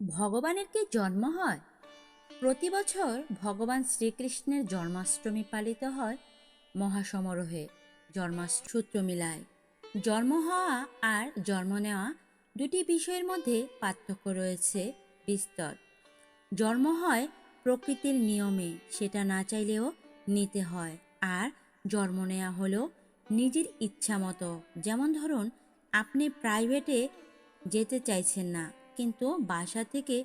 ভগবানের কি জন্ম হয়। প্রতি বছর ভগবান শ্রীকৃষ্ণের জন্মাষ্টমী পালিত হয় মহাসমারোহে জন্মাসূত্র মিলায়। জন্ম হওয়া আর জন্ম নেওয়া দুটি বিষয়ের মধ্যে পার্থক্য রয়েছে বিস্তর। জন্ম হয় প্রকৃতির নিয়মে, সেটা না চাইলেও নিতে হয়। আর জন্ম নেওয়া হলো নিজের ইচ্ছা মতো যেমন ধরুন, আপনি প্রাইভেটে যেতে চাইছেন না। কিন্তু বাসা থেকে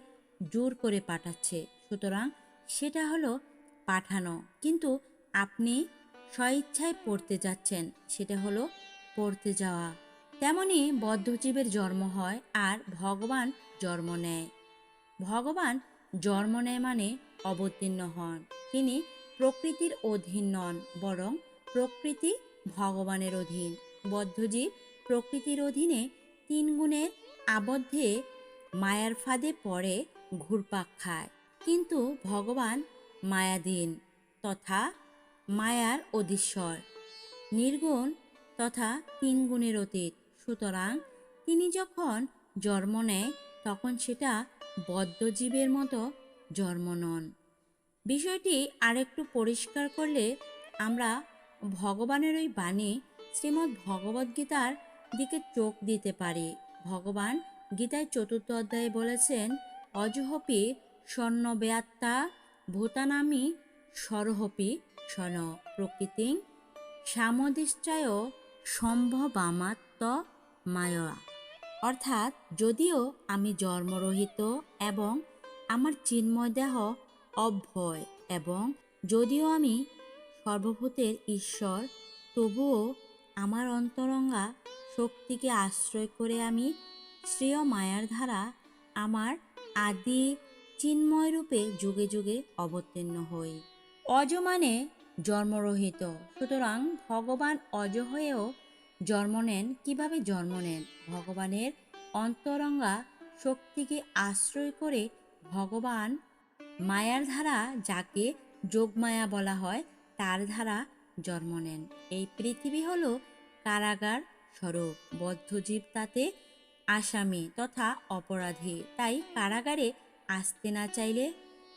জোর করে পাঠাচ্ছে। সুতরাং সেটা হলো পাঠানো। কিন্তু আপনি স্বইচ্ছায় পড়তে যাচ্ছেন, সেটা হলো পড়তে যাওয়া। তেমনি বদ্ধজীবের জন্ম হয় আর ভগবান জন্ম নেয়। ভগবান জন্ম নেয় মানে অবতীর্ণ হন। তিনি প্রকৃতির অধীন নন, বরং প্রকৃতি ভগবানের অধীন। বদ্ধজীব প্রকৃতির অধীনে তিন গুণের আবদ্ধে মায়ার ফাঁদে পড়ে ঘুরপাক খায়। কিন্তু ভগবান মায়াধীন তথা মায়ার অধীশ্বর। নির্গুণ তথা তিন গুণের অতীত। সুতরাং তিনি যখন জন্ম নেয়, তখন সেটা বদ্ধজীবের মতো জন্ম নন। বিষয়টি আরেকটু পরিষ্কার করলে আমরা ভগবানের ওই বাণী শ্রীমদ্ ভগবদ্গীতার দিকে চোখ দিতে পারি। ভগবান গীতায় চতুর্থ অধ্যায়ে বলেছেন, অজহপি স্বর্ণব্যাত্তা ভূতানামি সরহপি সন প্রকৃতিং সামদিশ্চয় সম্ভবামাত্ম মায়া অর্থাৎ যদিও আমি জন্মরহিত এবং আমার চিন্ময় দেহ অভয় এবং যদিও আমি সর্বভূতের ঈশ্বর, তবুও আমার অন্তরঙ্গা শক্তিকে আশ্রয় করে আমি শ্রেয় মায়ার ধারা আমার আদি চিন্ময় রূপে যুগে যুগে অবতীর্ণ হই। অজ মানে জন্মরহিত, সুতরাং ভগবান অজ হয়েও জন্ম নেন, কীভাবে জন্ম নেন? ভগবানের অন্তরঙ্গা শক্তিকে আশ্রয় করে ভগবান মায়ার ধারা, যাকে যোগমায়া বলা হয়, তার ধারা জন্ম নেন। এই পৃথিবী হলো কারাগার স্বরূপ। বদ্ধজীব তাতে আসামি তথা অপরাধী। তাই কারাগারে আসতে না চাইলে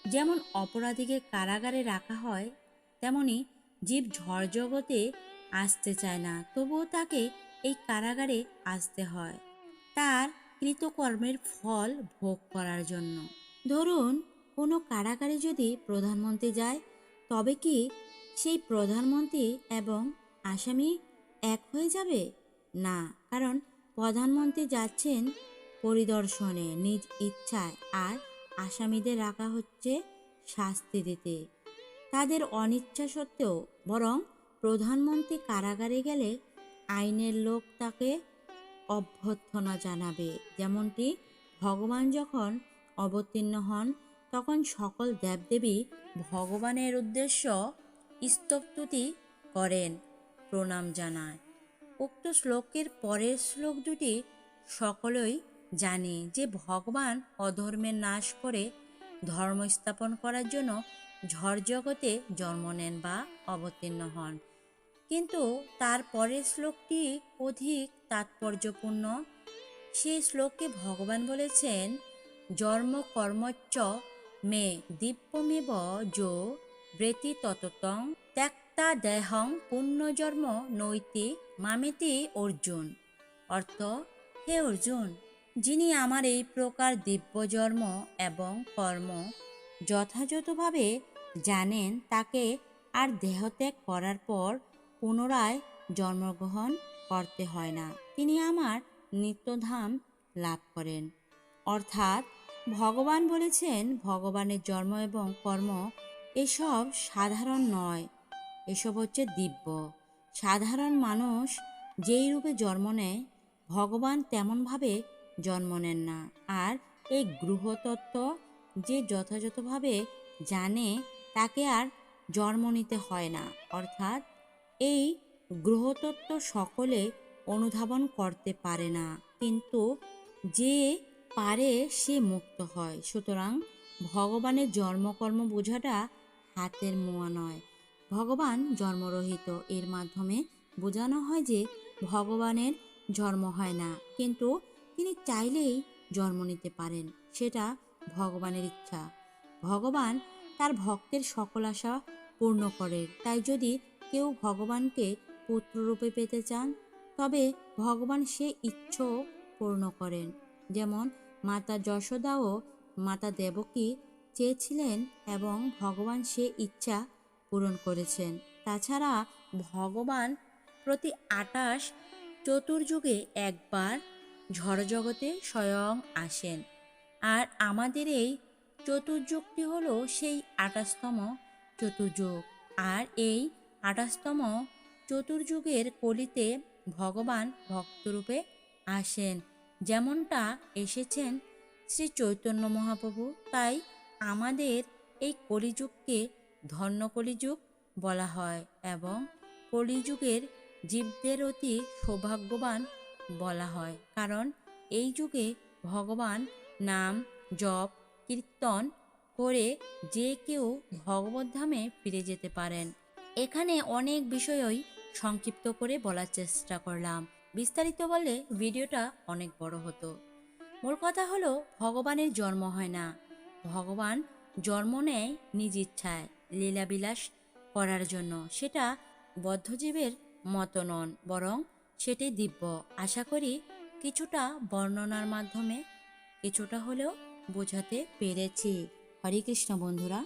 যেমন অপরাধীকে কারাগারে রাখা হয়, তেমনি জীব ঝড় জগতে আসতে চায় না, তবুও তাকে এই কারাগারে আসতে হয়। তার কৃতকর্মের ফল ভোগ করার জন্য। ধরুন, কোনো কারাগারে যদি প্রধানমন্ত্রী যায়, তবে কি সেই প্রধানমন্ত্রী এবং আসামি এক হয়ে যাবে? না, কারণ প্রধানমন্ত্রী যাচ্ছেন পরিদর্শনে নিজ ইচ্ছায় আর আসামিদের রাখা হচ্ছে শাস্তি দিতে। তাদের অনিচ্ছা সত্ত্বেও বরং প্রধানমন্ত্রী কারাগারে গেলে আইনের লোক তাকে অভ্যর্থনা জানাবে। যেমনটি ভগবান যখন অবতীর্ণ হন, তখন সকল দেবদেবী ভগবানের উদ্দেশ্য স্তবতুতি করেন, প্রণাম জানায়। উক্ত শ্লোকের পরের শ্লোক দুটি সকলেই জানে যে ভগবান অধর্মের নাশ করে ধর্ম স্থাপন করার জন্য ঝড় জগতে জন্ম নেন বা অবতীর্ণ হন। কিন্তু তার পরের শ্লোকটি অধিক তাৎপর্যপূর্ণ। সেই শ্লোকে ভগবান বলেছেন, জন্ম কর্মচ্চ মে দিব্যমেব যো ব্রেতি তততং ত্যক্তা দেহং পুণ্যজন্ম নৈতি মামেতি অর্জুন। অর্থ, হে অর্জুন, যিনি আমার এই প্রকার দিব্যজন্ম এবং কর্ম যথাযথভাবে জানেন, তাকে আর দেহত্যাগ করার পর পুনরায় জন্মগ্রহণ করতে হয় না। তিনি আমার নিত্যধাম লাভ করেন। অর্থাৎ, ভগবান বলেছেন, ভগবানের জন্ম এবং কর্ম এসব সাধারণ নয়। এসব হচ্ছে দিব্য। সাধারণ মানুষ যেই রূপে জন্ম নেয়, ভগবান তেমনভাবে জন্ম নেন না। আর এই গ্রহতত্ত্ব যে যথাযথভাবে জানে, তাকে আর জন্ম নিতে হয় না। অর্থাৎ এই গ্রহতত্ত্ব সকলে অনুধাবন করতে পারে না। কিন্তু যে পারে, সে মুক্ত হয়। সুতরাং ভগবানের জন্মকর্ম বোঝাটা হাতের মোয়া নয়। ভগবান জন্মরহিত। এর মাধ্যমে বোঝানো হয় যে ভগবানের জন্ম হয় না, কিন্তু তিনি চাইলেই জন্ম নিতে পারেন, সেটা ভগবানের ইচ্ছা। ভগবান তার ভক্তের সকল আশা পূর্ণ করেন তাই যদি কেউ ভগবানকে পুত্ররূপে পেতে চান, তবে ভগবান সে ইচ্ছও পূর্ণ করেন। যেমন মাতা যশোদা ও মাতা দেবকী চেয়েছিলেন এবং ভগবান সে ইচ্ছা পূরণ করেছেন। তাছাড়া ভগবান প্রতি আটাশ চতুর্যুগে একবার ঝড়জগতে স্বয়ং আসেন। আর আমাদের এই চতুর্যুগটি হলো সেই আঠাশতম চতুর্যুগ। আর এই আঠাশতম চতুর্যুগের কলিতে ভগবান ভক্তরূপে আসেন। যেমনটা এসেছেন শ্রী চৈতন্য মহাপ্রভু, তাই আমাদের এই কলিযুগকে ধন্য কলিযুগ বলা হয় এবং কলিযুগের জীবদের অতি সৌভাগ্যবান বলা হয়। কারণ এই যুগে ভগবান নাম, জপ, কীর্তন করে যে কেউ ভগবদ্ধামে ফিরে যেতে পারেন। এখানে অনেক বিষয়ই সংক্ষিপ্ত করে বলার চেষ্টা করলাম। বিস্তারিত বলে ভিডিওটা অনেক বড় হতো। মূল কথা হলো, ভগবানের জন্ম হয় না। ভগবান জন্ম নেয় নিজ ইচ্ছায়। লীলাবিলাস করার জন্য। সেটা বদ্ধজীবের মতো নন, বরং সেটি দিব্য। আশা করি কিছুটা বর্ণনার মাধ্যমে কিছুটা হলেও বোঝাতে পেরেছি। হরে কৃষ্ণ বন্ধুরা।